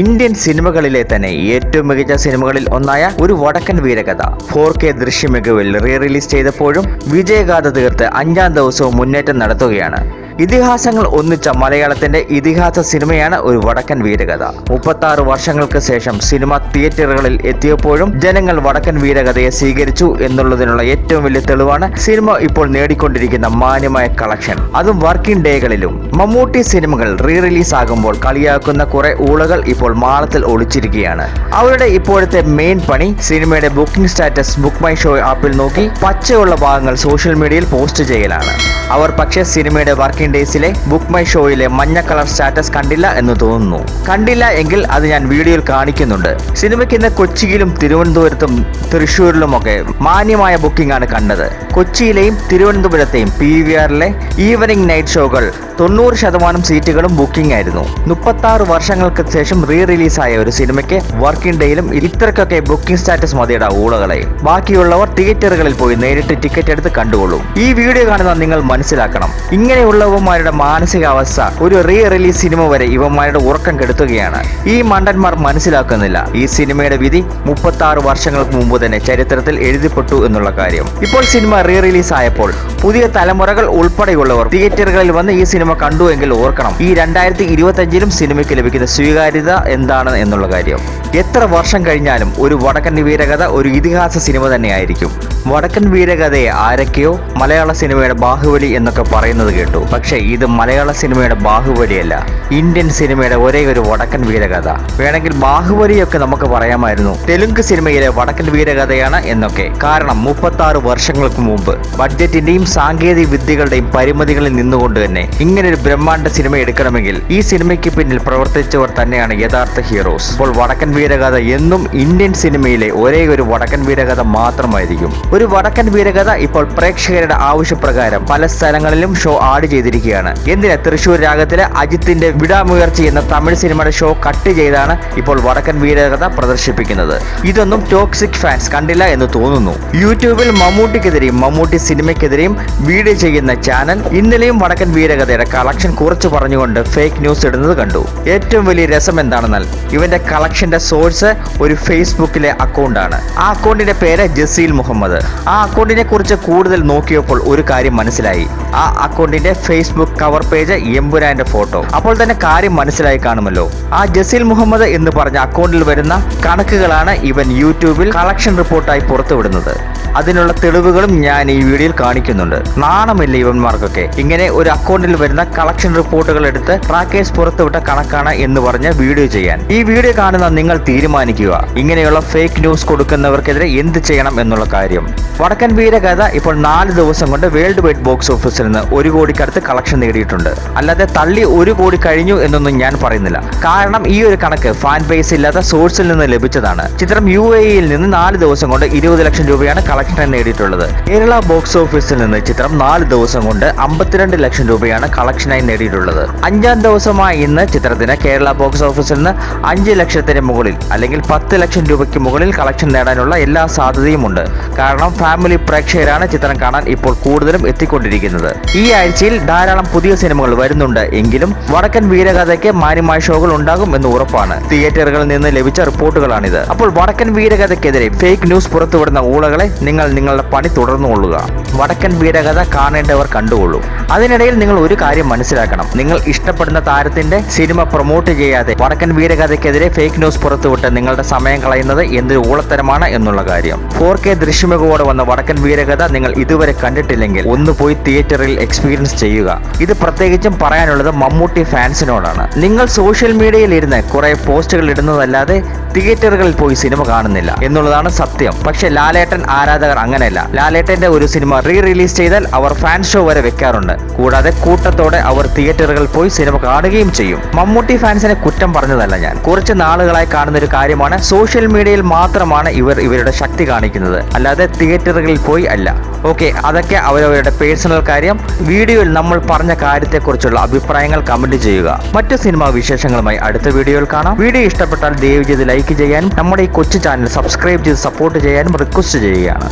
Indian സിനിമകളിലെ തന്നെ ഏറ്റവും മികച്ച സിനിമകളിൽ ഒന്നായ ഒരു വടക്കൻ വീരകഥ. ഫോർ കെ ദൃശ്യമികവിൽ റീ റിലീസ് ചെയ്തപ്പോഴും വിജയഗാഥ തീർത്ത് അഞ്ചാം ദിവസവും മുന്നേറ്റം നടത്തുകയാണ്. ഇതിഹാസങ്ങൾ ഒന്നിച്ച മലയാളത്തിന്റെ ഇതിഹാസ സിനിമയാണ് ഒരു വടക്കൻ വീരകഥ. മുപ്പത്തി ആറ് വർഷങ്ങൾക്ക് ശേഷം സിനിമ തിയേറ്ററുകളിൽ എത്തിയപ്പോഴും ജനങ്ങൾ വടക്കൻ വീരകഥയെ സ്വീകരിച്ചു എന്നുള്ളതിനുള്ള ഏറ്റവും വലിയ തെളിവാണ് സിനിമ ഇപ്പോൾ നേടിക്കൊണ്ടിരിക്കുന്ന മാന്യമായ കളക്ഷൻ. അതും വർക്കിംഗ് ഡേകളിലും. മമ്മൂട്ടി സിനിമകൾ റീ റിലീസ് ആകുമ്പോൾ കളിയാക്കുന്ന കുറെ ഊളകൾ ഇപ്പോൾ മാളത്തിൽ ഒളിച്ചിരിക്കുകയാണ്. അവരുടെ ഇപ്പോഴത്തെ മെയിൻ പണി സിനിമയുടെ booking status book my show ആപ്പിൽ നോക്കി പച്ചയുള്ള ഭാഗങ്ങൾ സോഷ്യൽ മീഡിയയിൽ പോസ്റ്റ് ചെയ്യലാണ്. അവർ പക്ഷേ സിനിമയുടെ വർക്കിംഗ് ഡേയ്സിലെ ബുക്ക് മൈ ഷോയിലെ മഞ്ഞ കളർ സ്റ്റാറ്റസ് കണ്ടില്ല എന്ന് തോന്നുന്നു. കണ്ടില്ല എങ്കിൽ അത് ഞാൻ വീഡിയോയിൽ കാണിക്കുന്നുണ്ട്. സിനിമയ്ക്ക് ഇന്ന് കൊച്ചിയിലും തിരുവനന്തപുരത്തും തൃശ്ശൂരിലുമൊക്കെ മാന്യമായ ബുക്കിംഗ് ആണ് കണ്ടത്. കൊച്ചിയിലെയും തിരുവനന്തപുരത്തെയും പി വി ആറിലെ ഈവനിംഗ് നൈറ്റ് ഷോകൾ തൊണ്ണൂറ് ശതമാനം സീറ്റുകളും ബുക്കിംഗ് ആയിരുന്നു. മുപ്പത്തി ആറ് വർഷങ്ങൾക്ക് ശേഷം റീ റിലീസായ ഒരു സിനിമയ്ക്ക് വർക്കിംഗ് ഡേയിലും ഇത്രക്കൊക്കെ ബുക്കിംഗ് സ്റ്റാറ്റസ് മതിയുടെ ഊളകളെ. ബാക്കിയുള്ളവർ തിയേറ്ററുകളിൽ പോയി നേരിട്ട് ടിക്കറ്റ് എടുത്ത് കണ്ടുകൊള്ളും. ഈ വീഡിയോ കാണുന്ന നിങ്ങൾ മനസ്സിലാക്കണം. ഇങ്ങനെയുള്ളവന്മാരുടെ മാനസികാവസ്ഥ ഒരു റീ റിലീസ് സിനിമ വരെ ഇവന്മാരുടെ ഉറക്കം കെടുത്തുകയാണ്. ഈ മണ്ടന്മാർ മനസ്സിലാക്കുന്നില്ല. ഈ സിനിമയുടെ വിധി മുപ്പത്തി ആറ് വർഷങ്ങൾക്ക് മുമ്പ് തന്നെ ചരിത്രത്തിൽ എഴുതിപ്പെട്ടു എന്നുള്ള കാര്യം. ഇപ്പോൾ സിനിമ റീ റിലീസ് ആയപ്പോൾ പുതിയ തലമുറകൾ ഉൾപ്പെടെയുള്ളവർ തിയേറ്ററുകളിൽ വന്ന് ഈ സിനിമ കണ്ടു എങ്കിൽ ഓർക്കണം. ഈ രണ്ടായിരത്തി ഇരുപത്തഞ്ചിലും സിനിമയ്ക്ക് ലഭിക്കുന്ന സ്വീകാര്യത എന്താണ് എന്നുള്ള കാര്യം. എത്ര വർഷം കഴിഞ്ഞാലും ഒരു വടക്കൻ വീരകഥ ഒരു ഇതിഹാസ സിനിമ തന്നെയായിരിക്കും. വടക്കൻ വീരകഥയെ ആരൊക്കെയോ മലയാള സിനിമയുടെ ബാഹുബലി എന്നൊക്കെ പറയുന്നത് കേട്ടു. പക്ഷേ ഇത് മലയാള സിനിമയുടെ ബാഹുബലിയല്ല. ഇന്ത്യൻ സിനിമയുടെ ഒരേ ഒരു വടക്കൻ വീരകഥ. വേണമെങ്കിൽ ബാഹുബലിയൊക്കെ നമുക്ക് പറയാമായിരുന്നു. തെലുങ്ക് സിനിമയിലെ വടക്കൻ വീരകഥയാണ് എന്നൊക്കെ. കാരണം മുപ്പത്തി ആറ് വർഷങ്ങൾക്ക് മുമ്പ് ബഡ്ജറ്റിന്റെയും സാങ്കേതിക വിദ്യകളുടെയും പരിമിതികളിൽ നിന്നുകൊണ്ട് തന്നെ ഇങ്ങനെ ഒരു ബ്രഹ്മാണ്ഡ സിനിമ എടുക്കണമെങ്കിൽ ഈ സിനിമയ്ക്ക് പിന്നിൽ പ്രവർത്തിച്ചവർ തന്നെയാണ് യഥാർത്ഥ ഹീറോസ്. അപ്പോൾ വടക്കൻ വീരകഥ എന്നും ഇന്ത്യൻ സിനിമയിലെ ഒരേ ഒരു വടക്കൻ വീരകഥ മാത്രമായിരിക്കും. ഒരു വടക്കൻ വീരകഥ ഇപ്പോൾ പ്രേക്ഷകരുടെ ആവശ്യപ്രകാരം പല സ്ഥലങ്ങളിലും ഷോ ആഡ് ചെയ്തിരിക്കുകയാണ്. എന്തിന്? തൃശൂർ രാഗത്തിലെ അജിത്തിന്റെ വിടാമുയർച്ചി എന്ന തമിഴ് സിനിമയുടെ ഷോ കട്ട് ചെയ്താണ് ഇപ്പോൾ വടക്കൻ വീരകഥ പ്രദർശിപ്പിക്കുന്നത്. ഇതൊന്നും ടോക്സിക് ഫാൻസ് കണ്ടില്ല എന്ന് തോന്നുന്നു. യൂട്യൂബിൽ മമ്മൂട്ടിക്കെതിരെയും മമ്മൂട്ടി സിനിമയ്ക്കെതിരെയും വീഡിയോ ചെയ്യുന്ന ചാനൽ ഇന്നലെയും വടക്കൻ വീരകഥയുടെ കളക്ഷൻ കുറച്ച് പറഞ്ഞുകൊണ്ട് ഫേക്ക് ന്യൂസ് ഇടുന്നത് കണ്ടു. ഏറ്റവും വലിയ രസം എന്താണെന്നാൽ ഇവന്റെ കളക്ഷന്റെ സോഴ്സ് ഒരു ഫേസ്ബുക്കിലെ അക്കൗണ്ടാണ് ആ അക്കൗണ്ടിന്റെ പേര് ജസീൽ മുഹമ്മദ്. ആ അക്കൗണ്ടിനെ കുറിച്ച് കൂടുതൽ നോക്കിയപ്പോൾ ഒരു കാര്യം മനസ്സിലായി. ആ അക്കൗണ്ടിന്റെ ഫേസ്ബുക്ക് കവർ പേജ് എമ്പുരാന്റെ ഫോട്ടോ അപ്പോൾ തന്നെ കാര്യം മനസ്സിലായി കാണുമല്ലോ. ആ ജസീൽ മുഹമ്മദ് എന്ന് പറഞ്ഞ അക്കൗണ്ടിൽ വരുന്ന കണക്കുകളാണ് ഇവൻ യൂട്യൂബിൽ കളക്ഷൻ റിപ്പോർട്ടായി പുറത്തുവിടുന്നത്. അതിനുള്ള തെളിവുകളും ഞാൻ ഈ വീഡിയോയിൽ കാണിക്കുന്നുണ്ട്. നാണമില്ല ഇവന്മാർക്കൊക്കെ. ഇങ്ങനെ ഒരു അക്കൗണ്ടിൽ വരുന്ന കളക്ഷൻ റിപ്പോർട്ടുകൾ എടുത്ത് ട്രാക്കേഴ്സ് പുറത്തുവിട്ട കണക്കാണ് എന്ന് പറഞ്ഞ് വീഡിയോ ചെയ്യാൻ. ഈ വീഡിയോ കാണുന്ന നിങ്ങൾ തീരുമാനിക്കുക. ഇങ്ങനെയുള്ള ഫേക്ക് ന്യൂസ് കൊടുക്കുന്നവർക്കെതിരെ എന്ത് ചെയ്യണം എന്നുള്ള കാര്യം. വടക്കൻ വീരകഥ ഇപ്പോൾ നാല് ദിവസം കൊണ്ട് വേൾഡ് വൈഡ് ബോക്സ് ഓഫീസിൽ നിന്ന് ഒരു കോടിക്കടുത്ത് കളക്ഷൻ നേടിയിട്ടുണ്ട്. അല്ലാതെ തള്ളി ഒരു കോടി കഴിഞ്ഞു എന്നൊന്നും ഞാൻ പറയുന്നില്ല. കാരണം ഈ ഒരു കണക്ക് ഫാൻ ബേസ് ഇല്ലാത്ത സോഴ്സിൽ നിന്ന് ലഭിച്ചതാണ്. ചിത്രം യു എയിൽ നിന്ന് നാല് ദിവസം കൊണ്ട് ഇരുപത് ലക്ഷം രൂപയാണ് കളക്ഷൻ നേടിയിട്ടുള്ളത്. കേരള ബോക്സ് ഓഫീസിൽ നിന്ന് ചിത്രം നാല് ദിവസം കൊണ്ട് അമ്പത്തിരണ്ട് ലക്ഷം രൂപയാണ് കളക്ഷനായി നേടിയിട്ടുള്ളത്. അഞ്ചാം ദിവസമായ ഇന്ന് ചിത്രത്തിന് കേരള ബോക്സ് ഓഫീസിൽ നിന്ന് അഞ്ച് ലക്ഷത്തിന് മുകളിൽ അല്ലെങ്കിൽ പത്ത് ലക്ഷം രൂപയ്ക്ക് മുകളിൽ കളക്ഷൻ നേടാനുള്ള എല്ലാ സാധ്യതയുമുണ്ട്. കാരണം ഫാമിലി പ്രേക്ഷകരാണ് ചിത്രം കാണാൻ ഇപ്പോൾ കൂടുതലും എത്തിക്കൊണ്ടിരിക്കുന്നത്. ഈ ആഴ്ചയിൽ ധാരാളം പുതിയ സിനിമകൾ വരുന്നുണ്ട് എങ്കിലും വടക്കൻ വീരകഥയ്ക്ക് മാന്യമായ ഷോകൾ ഉണ്ടാകും എന്ന് ഉറപ്പാണ്. തിയേറ്ററുകളിൽ നിന്ന് ലഭിച്ച റിപ്പോർട്ടുകളാണിത്. അപ്പോൾ വടക്കൻ വീരകഥയ്ക്കെതിരെ ഫേക്ക് ന്യൂസ് പുറത്തുവിടുന്ന ഊളകളെ നിങ്ങൾ നിങ്ങളുടെ പണി തുടർന്നുകൊള്ളുക വടക്കൻ വീരകഥ കാണേണ്ടവർ കണ്ടുകൊള്ളൂ. അതിനിടയിൽ നിങ്ങൾ ഒരു കാര്യം മനസ്സിലാക്കണം. നിങ്ങൾ ഇഷ്ടപ്പെടുന്ന താരത്തിന്റെ സിനിമ പ്രൊമോട്ട് ചെയ്യാതെ വടക്കൻ വീരകഥയ്ക്കെതിരെ ഫേക്ക് ന്യൂസ് പുറത്തുവിട്ട് നിങ്ങളുടെ സമയം കളയുന്നത് എന്തൊരു ഊളത്തരമാണ് എന്നുള്ള കാര്യം. ഫോർ കെ ദൃശ്യമികവോടെ വന്ന വടക്കൻ വീരകഥ നിങ്ങൾ ഇതുവരെ കണ്ടിട്ടില്ലെങ്കിൽ ഒന്ന് പോയി തിയേറ്ററിൽ എക്സ്പീരിയൻസ് ചെയ്യുക. ഇത് പ്രത്യേകിച്ചും പറയാനുള്ളത് മമ്മൂട്ടി ഫാൻസിനോടാണ്. നിങ്ങൾ സോഷ്യൽ മീഡിയയിൽ ഇരുന്ന് കുറെ പോസ്റ്റുകൾ ഇടുന്നതല്ലാതെ തിയേറ്ററുകളിൽ പോയി സിനിമ കാണുന്നില്ല എന്നുള്ളതാണ് സത്യം. പക്ഷെ ലാലേട്ടൻ ആരാധകർ അങ്ങനെയല്ല. ലാലേട്ടന്റെ ഒരു സിനിമ റീ റിലീസ് ചെയ്താൽ അവർ ഫാൻ ഷോ വരെ വെക്കാറുണ്ട്. കൂടാതെ കൂട്ടത്തോടെ അവർ തിയേറ്ററുകളിൽ പോയി സിനിമ കാണുകയും ചെയ്യും. മമ്മൂട്ടി ഫാൻസിനെ കുറ്റം പറഞ്ഞതല്ല ഞാൻ. കുറച്ച് നാളുകളായി കാണുന്ന ഒരു കാര്യമാണ് സോഷ്യൽ മീഡിയയിൽ മാത്രമാണ് ഇവർ ഇവരുടെ ശക്തി കാണിക്കുന്നത്. അല്ലാതെ തിയേറ്ററുകളിൽ പോയി അല്ല. ഓക്കെ അതൊക്കെ അവരവരുടെ പേഴ്സണൽ കാര്യം. വീഡിയോയിൽ നമ്മൾ പറഞ്ഞ കാര്യത്തെക്കുറിച്ചുള്ള അഭിപ്രായങ്ങൾ കമന്റ് ചെയ്യുക. മറ്റു സിനിമാ വിശേഷങ്ങളുമായി അടുത്ത വീഡിയോയിൽ കാണാം. വീഡിയോ ഇഷ്ടപ്പെട്ടാൽ ദയവ് ചെയ്ത് ലൈക്ക് ചെയ്യാനും നമ്മുടെ ഈ കൊച്ചു ചാനൽ സബ്സ്ക്രൈബ് ചെയ്ത് സപ്പോർട്ട് ചെയ്യാനും റിക്വസ്റ്റ് ചെയ്യുകയാണ്.